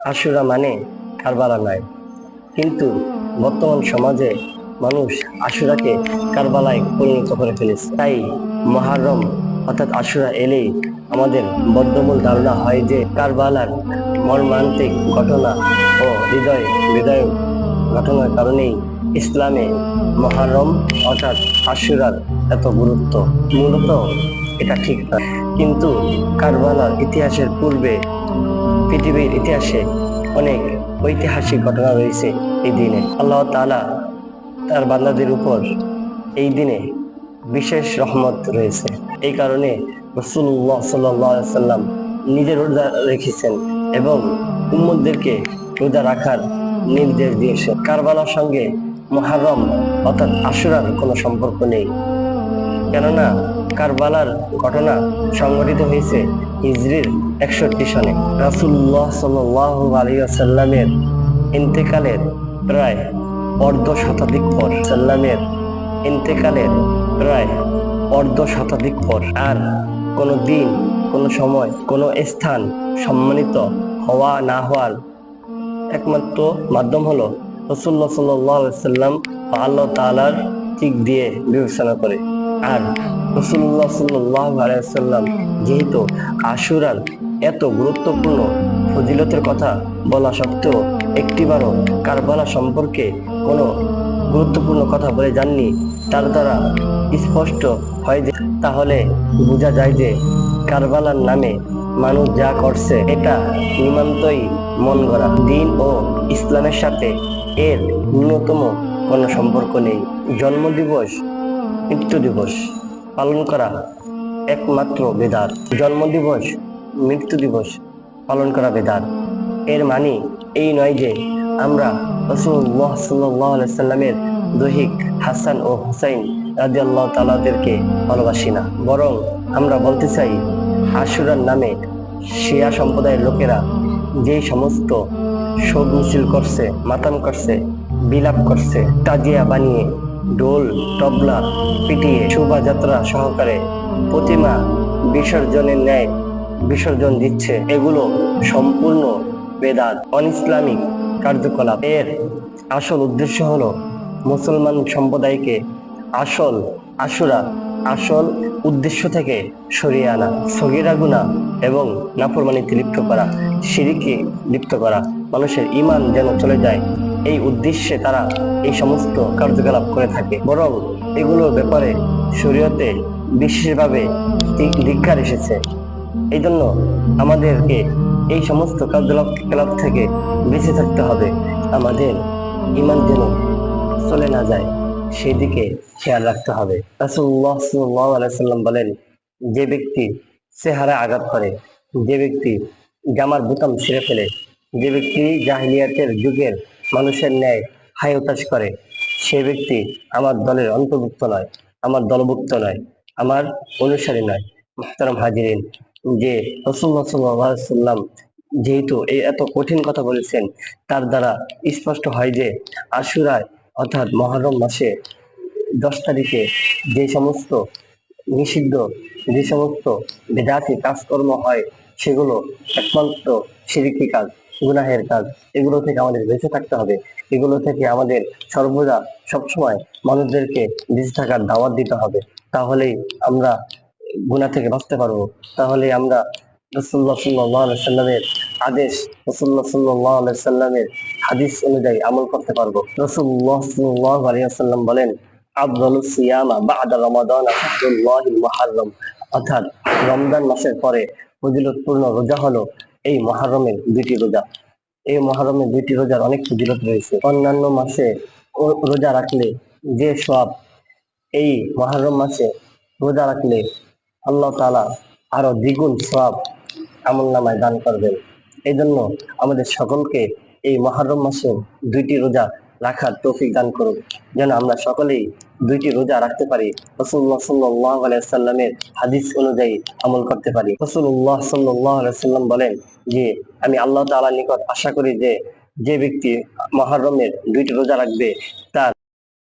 আশুরা মানে কারবালা নয় কিন্তু বর্তমান সমাজে মানুষ আশুরাকে কারবালায় পরিণত করে ফেলেছে। তাই মহারম, অর্থাৎ আশুরা এলেই আমাদের বদ্ধমূল ধারণা হয় যে কারবালার মর্মান্তিক ঘটনা ও হৃদয় হৃদয় ঘটনার কারণেই ইসলামে মহারম, অর্থাৎ আশুরার এত গুরুত্ব। মূলত এটা ঠিক না কিন্তু কারবালার ইতিহাসের পূর্বে পৃথিবীর ইতিহাসে অনেক ঐতিহাসিক ঘটনা রয়েছে এই দিনে। আল্লাহ তাআলা তার বান্দাদের উপর এই দিনে বিশেষ রহমত রয়েছে। এই কারণে রসুল্লাহ সাল্লাম নিজের রোজা রেখেছেন এবং উম্মদদেরকে রোজা রাখার নির্দেশ দিয়েছেন। কারবালার সঙ্গে মহারম অর্থাৎ আশুরার কোনো সম্পর্ক নেই। কেননা কারবালার ঘটনা সংঘটিত হয়েছে হিজরির একষট্টি সনে। রাসুল্লাহ সাল্লাহ আলিয়াল্লামের ইন্তেকালের প্রায় অর্ধ শতাধিক পর সাল্লামের ইন্তেকালের প্রায় অর্ধ শতাধিক পর আর কোনো দিন, কোনো সময়, কোনো স্থান সম্মানিত হওয়া না হওয়ার একমাত্র মাধ্যম হলো রসুল্লাহ সাল্লাম আল্লাহ তালার দিক দিয়ে বিবেচনা করে। আর রসুল্লাহ সাল্লাহ আলাইসাল্লাম যেহেতু আশুরার এত গুরুত্বপূর্ণ ফজিলতের কথা বলা সত্ত্বেও একটিবারও কারবালা সম্পর্কে কোনো গুরুত্বপূর্ণ কথা বলে যাননি, তার দ্বারা স্পষ্ট হয় যে, তাহলে বোঝা যায় যে কারবালার নামে মানুষ যা করছে, এটা নিমান্তই মন গড়া। দিন ও ইসলামের সাথে এর ন্যূনতম কোনো সম্পর্ক নেই। জন্মদিবস মৃত্যু দিবস পালন করা একমাত্র বেদার। জন্মদিবস মৃত্যু দিবস পালন করা বেদার। এর মানে এই নয় যে আমরা রসুল্লাহ সাল্লাহ সাল্লামের দৈহিক হাসান ও হুসাইন রাজি আল্লাহ তালাদেরকে ভালোবাসি না। বরং আমরা বলতে চাই, আশুরার নামে শিয়া সম্প্রদায়ের লোকেরা যেই সমস্ত শোক মিছিল করছে, মাতাম করছে, বিলাপ করছে, তাজিয়া বানিয়ে ডোল তবলা পিটিয়ে শোভাযাত্রা সহকারে প্রতিমা বিসর্জনের ন্যায় বিসর্জন দিচ্ছে। এগুলো সম্পূর্ণ বেদাত অন ইসলামিক কার্যকলাপ। এর আসল উদ্দেশ্য হলো মুসলমান সম্প্রদায়কে আসল আশুরা, আসল উদ্দেশ্য থেকে সরিয়ে আনা, সগিরা গুণা এবং নাফরমানিতে লিপ্ত করা, সিরিকে লিপ্ত করা। মানুষের ইমান যেন চলে যায় এই উদ্দেশ্যে তারা এই সমস্ত কার্যকলাপ করে থাকে। বরং এগুলোর ব্যাপারে শরীয়তে বিশেষভাবে ধিক্কার এসেছে। এই জন্য আমাদেরকে এই সমস্ত কার্যকলাপ থেকে বেঁচে থাকতে হবে। আমাদের ইমান যেন চলে না যায়, সেদিকে খেয়াল রাখতে হবে। রাসূলুল্লাহ সাল্লাল্লাহু আলাইহি সাল্লাম বলেন, যে ব্যক্তি চেহারা আঘাত করে, যে ব্যক্তি জামার বোতাম ছিঁড়ে ফেলে, যে ব্যক্তি জাহিলিয়াতের যুগের মানুষের ন্যায় হাই হতাশ করে। সে ব্যক্তি আমার দলের অন্তর্ভুক্ত নয়, আমার দলভুক্ত নয়, আমার অনুসারী নয়। মোহতারাম হাজিরিন, যে রসুল্লাহ সাল্লাম যেহেতু এই এত কঠিন কথা বলেছেন, তার দ্বারা স্পষ্ট হয় যে আশুরায় অর্থাৎ মহরম মাসে দশ তারিখে যে সমস্ত নিষিদ্ধ, যে সমস্ত বেদাতি কাজকর্ম হয়, সেগুলো একমাত্র সিরিকি কাজ। গুনাহের কাজ। এগুলো থেকে আমাদের বেঁচে থাকতে হবে। এগুলো থেকে আমাদের সর্বদা সবসময় মানুষদেরকে বেঁচে থাকার দাওয়াত দিতে হবে। তাহলেই আমরা গুনাহ থেকে বাঁচতে পারব। তাহলে আমরা রসুল্লাহ সাল্লাহ সাল্লামের আদেশ রসুল্লাহ সাল্লাহ সাল্লামের হাদিস অনুযায়ী আমল করতে পারব। রসুল্লাহ সাল্লাহ আলিয়াল্লাম বলেন, আফদল সিয়ামা বাদা রমাদান শাহরুল্লাহিল মুহাররম। অর্থাৎ রমজান মাসের পরে ফজিলতপূর্ণ রোজা হলো এই মহারমের দুইটি রোজা। এই মহারমের দুইটি রোজার অনেক ফজিলত রয়েছে। অন্যান্য মাসে রোজা রাখলে যে সব এই মহারম মাসে রোজা রাখলে আল্লাহ তাআলা আরও দ্বিগুণ সব আমল নামায় দান করবেন। এই জন্য আমাদের সকলকে এই মহারম মাসে দুইটি রোজা রাখার তৌফিক দান করুন। যেন আমরা সকলেই দুইটি রোজা রাখতে পারি। রসুল্লাহ সাল্লাহ আলাইসাল্লামের হাদিস অনুযায়ী আমল করতে পারি। রসুল্লাহ সাল্লাহ আলাইসাল্লাম বলেন যে, আমি আল্লাহ তালার নিকট আশা করি যে যে ব্যক্তি মহারমের দুইটি রোজা রাখবে, তার